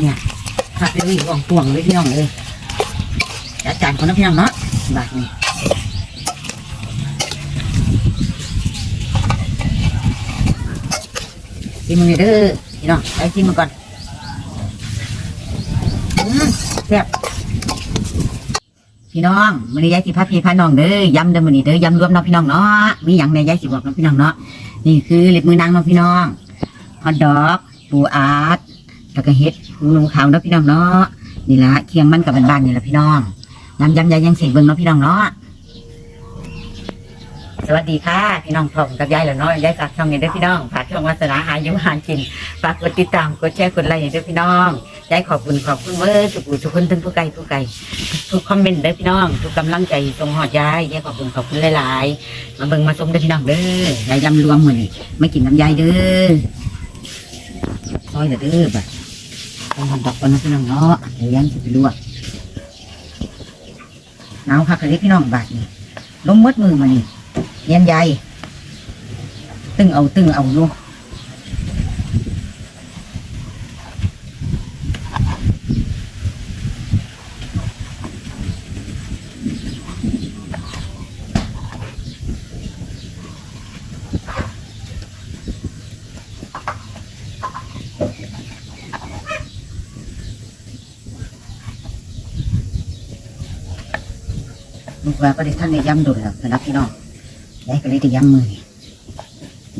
เนี่ยผักเลยว่องตวงเลยพี่น้องเลยจัดจานคนนะพี่น้องเนาะบาทนี่กินมึงเด้อพี่น้องไปกินมาก่อนแซ่บพี่น้องมื้อนี้ยายสิพาพี่พาน้องเด้อยำเด้อมื้อนี้เด้อยำรวมเนาะพี่น้องเนาะมีหยังในยายสิบอกเนาะพี่น้องเนาะนี่คือเล็บมือนางเนาะพี่น้องฮอทดอกปูอาร์ต แล้วก็เฮ็ดหูนูขาวเนาะพี่น้องเนาะนี่ละเคียงมันกับบ้านๆนี่ละพี่น้องน้ำยำยายยังเสียเบิ่งเนาะพี่น้องเนาะสวัสดีค่ะพี่น้องพร้อมกับยายแล้วเนาะยายฝากช่องนี้ด้อพี่น้องฝากช่องวาสนาหายู่หากินฝากกดติดตามกดแชร์กดไลค์ให้เด้พี่น้องยายขอบคุณขอบคุณเมื่อทุกผู้ทุกคนทั้งผู้ไกลผู้ไกลทุกคอมเมนต์ด้อพี่น้องทุกกำลังใจตรงหอดยายยายขอบคุณขอบคุณหลายๆมาเบิ่งมาชมด้อพี่น้องเด้อยายยำรวมเหมือนี่ไม่กินน้ำยายเด้อซอยเด้อเด้อบ่ ต้องทำดอกก่อนนะพี่น้องเนาะเดี๋ยวยังจะไปลวกหนาวคักเลยพี่น้องบาดนี่ล้มมดมือมานี่เย็นใหญ่ตึงเอาตึงเอาลูก ลูกว่าก็ได้ท่านได้ย้ำโดนแล้วสำหรับพี่น้องยายก็เลยได้ย้ำมือ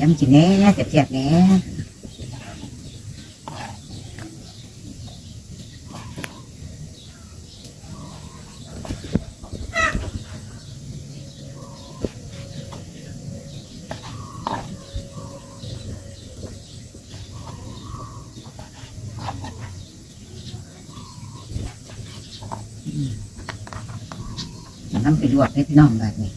ย้ำกินแน่เจ็บๆแน่ น้ำไปลวกให้พี่น้องแบบนี้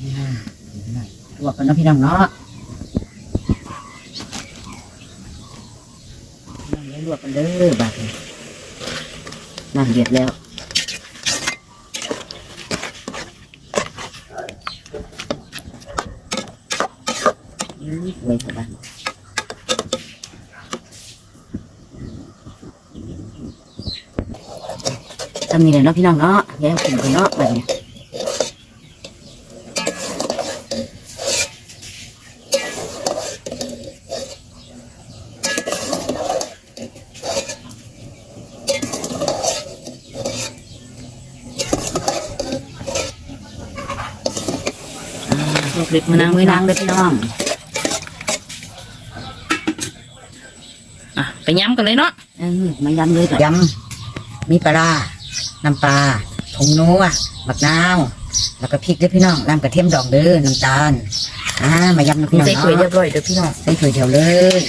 อ่ลวกกันนะพี่น้องเนาะน้องเลี้ยงลวกกันเด้อแบบนี้น้ำเดือดแล้ว อืมไว้สบายทำนี่เลยเนาะพี่น้องเนาะแย่กินไปเนาะแบบนี้ลูกเล็กมือนางมือนางเลยพี่น้อง อะไป ย้ำกันเลยเนาะเออมายำเลยยำมีปลาร้าน้ำปลาผงนัวบักนาว แล้วก็พริกด้วยพี่น้องน้ำกระเทียมดองเด้อน้ำตาลอ่ามายำนะพี่น้องใส่ถ้วยเรียเนาะบร้อยเด้อพี่น้องใส่ถ้วยเดียวเลย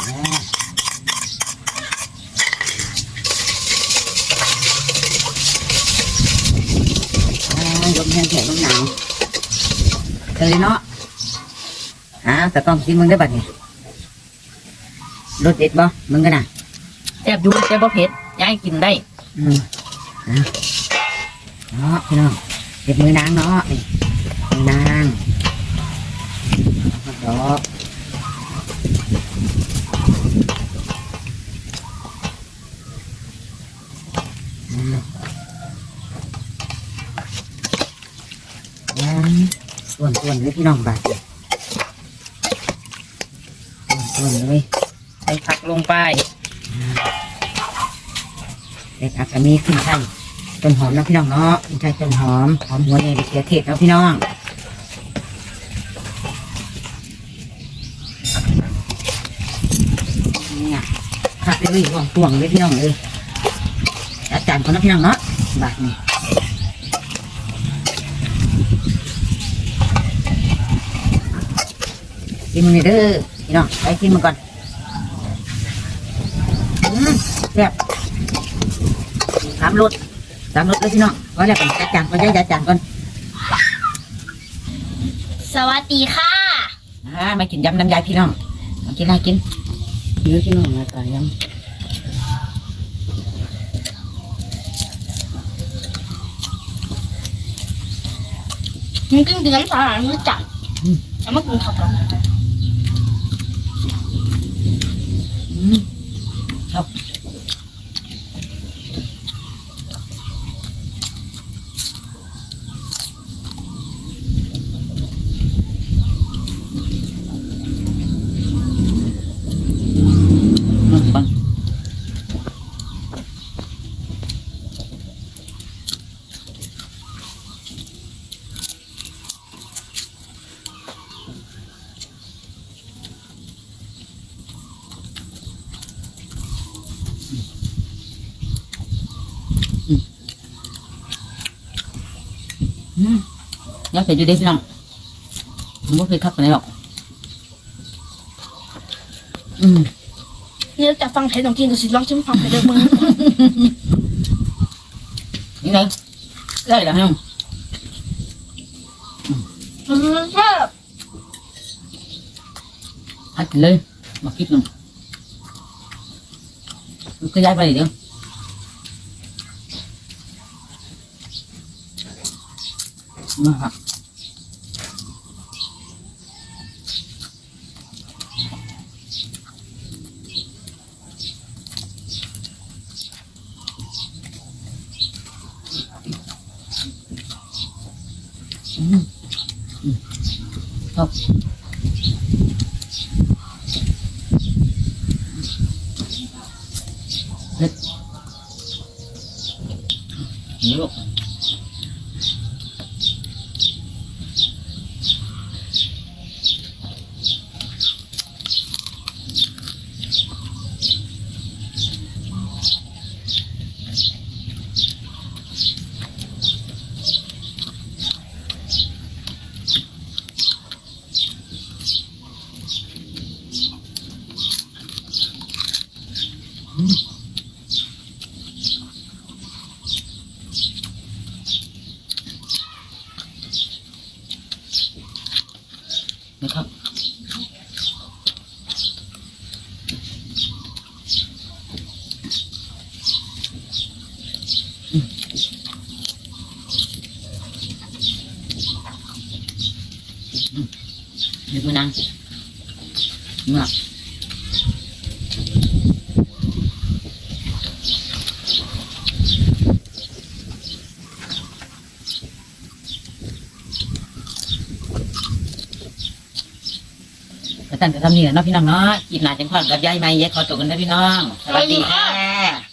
อ่าอ่ายกแห้งแข็งลมหนาวเธอเลยเนาะ อ่าแต่ต้องกินมึงได้บัดนี้รสเด็ดบ่มึงกันน่ะแซ่บอยู่แต่บ่เผ็ดยายกินได้ อืมอะเนาะพี่น้องเก็บมือนางเนาะนี่มือนางดอกอืมยังส่วนส่วนเลยพี่น้องบาดเนี่ย ส่วนเลยใส่ผักลงไปเด็กอาจจะมีขึ้นช่ต้นหอมนะพี่น้องเนาะขึ้นช่ต้นหอมหอมหัวใหญ่ยเขือเทศนะพี่น้องเนี่ยผักเลยว่องตวงเลยพี่น้องเลยอาจารย์คนนะพี่น้องเนาะบาทนี่กินมันเด้อ พี่น้องไปกินมันก่อนแซ่บสามรสสามรสเลยพี่น้องก็แล้วกันจัดจานก็ได้จัดจานก่อนสวัสดีค่ะอ่ามากินยำน้ำยายพี่น้องมากินอะไรกินเยอะพี่น้องมาต่อยำกินเดือนสามมื้อจัดแต่เมื่อ人咋样？你咋？า们跟他ง。 ยากเผ็ดอยู่เด้พี่น้องผมว่าเผ็ดคักกว่านี้หรอกอืมนี่จะฟังเพลงของกินกับสิลองชิมฟังเพลงเด้อมึงนี่ไงได้แล้วน้องอืมแซ่บหัดเลยมาคิดลงก็ย้ายไปเดี๋ยว มาหักอืมอืมครับ นี่ลูก นะครับเดี๋ยวมานั่งเมื่อก ระตันจะทำนี่แหละเนาะพี่น้องเนาะกินหลานจังพอดกับยายไม่ยายขอตัวกันนะพี่น้อง สวัสดีค่ะ